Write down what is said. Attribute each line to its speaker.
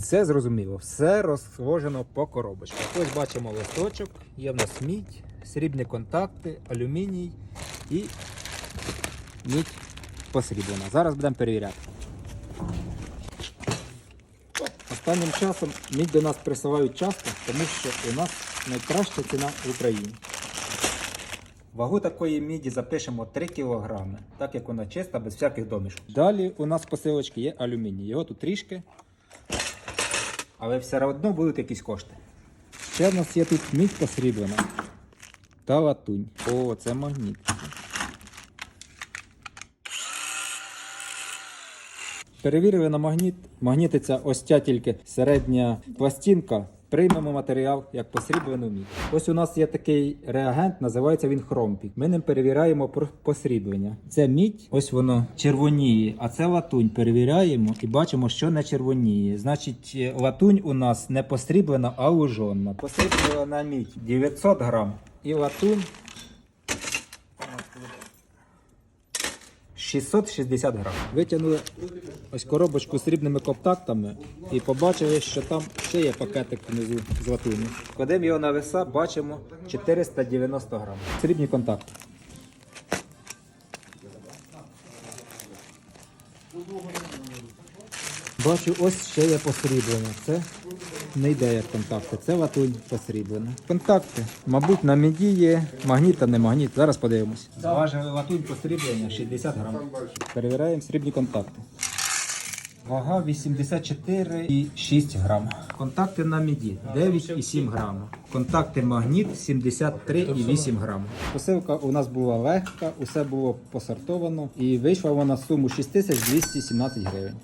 Speaker 1: Це зрозуміло, все розложено по коробочках. Ось бачимо листочок, є в нас мідь, срібні контакти, алюміній і мідь посріблена. Зараз будемо перевіряти. Останнім часом мідь до нас присилають часто, тому що у нас найкраща ціна в Україні. Вагу такої міді запишемо 3 кг, так як вона чиста, без всяких домішок. Далі у нас посилочки є алюміній. Його тут трішки, але все одно будуть якісь кошти. Ще в нас є тут мідь посріблена та латунь. О, це магніт. Перевірили на магніт. Магнітиться ось ця тільки середня пластинка. Приймемо матеріал як посріблену мідь. Ось у нас є такий реагент, називається він хромпік. Ми ним перевіряємо посріблення. Це мідь, ось воно червоніє, а це латунь. Перевіряємо і бачимо, що не червоніє. Значить, е, латунь у нас не посріблена, а лужонна. Посріблена мідь 900 грам. І латунь 660 грам. Витягнули ось коробочку з срібними контактами і побачили, що там ще є пакетик внизу з латуні. Кладемо його на веса, бачимо 490 грам. Срібні контакти. Бачу, ось ще є посріблення. Це не йде як контакти, це латунь посріблена. Контакти, мабуть, на міді є магніт, а не магніт. Зараз подивимось. Заважили латунь посріблення 60 грам. Перевіряємо срібні контакти. Вага 84,6 грам. Контакти на міді 9,7 грам. Контакти магніт 73,8 грам. Посилка у нас була легка, усе було посортовано і вийшла вона в суму 6217 гривень.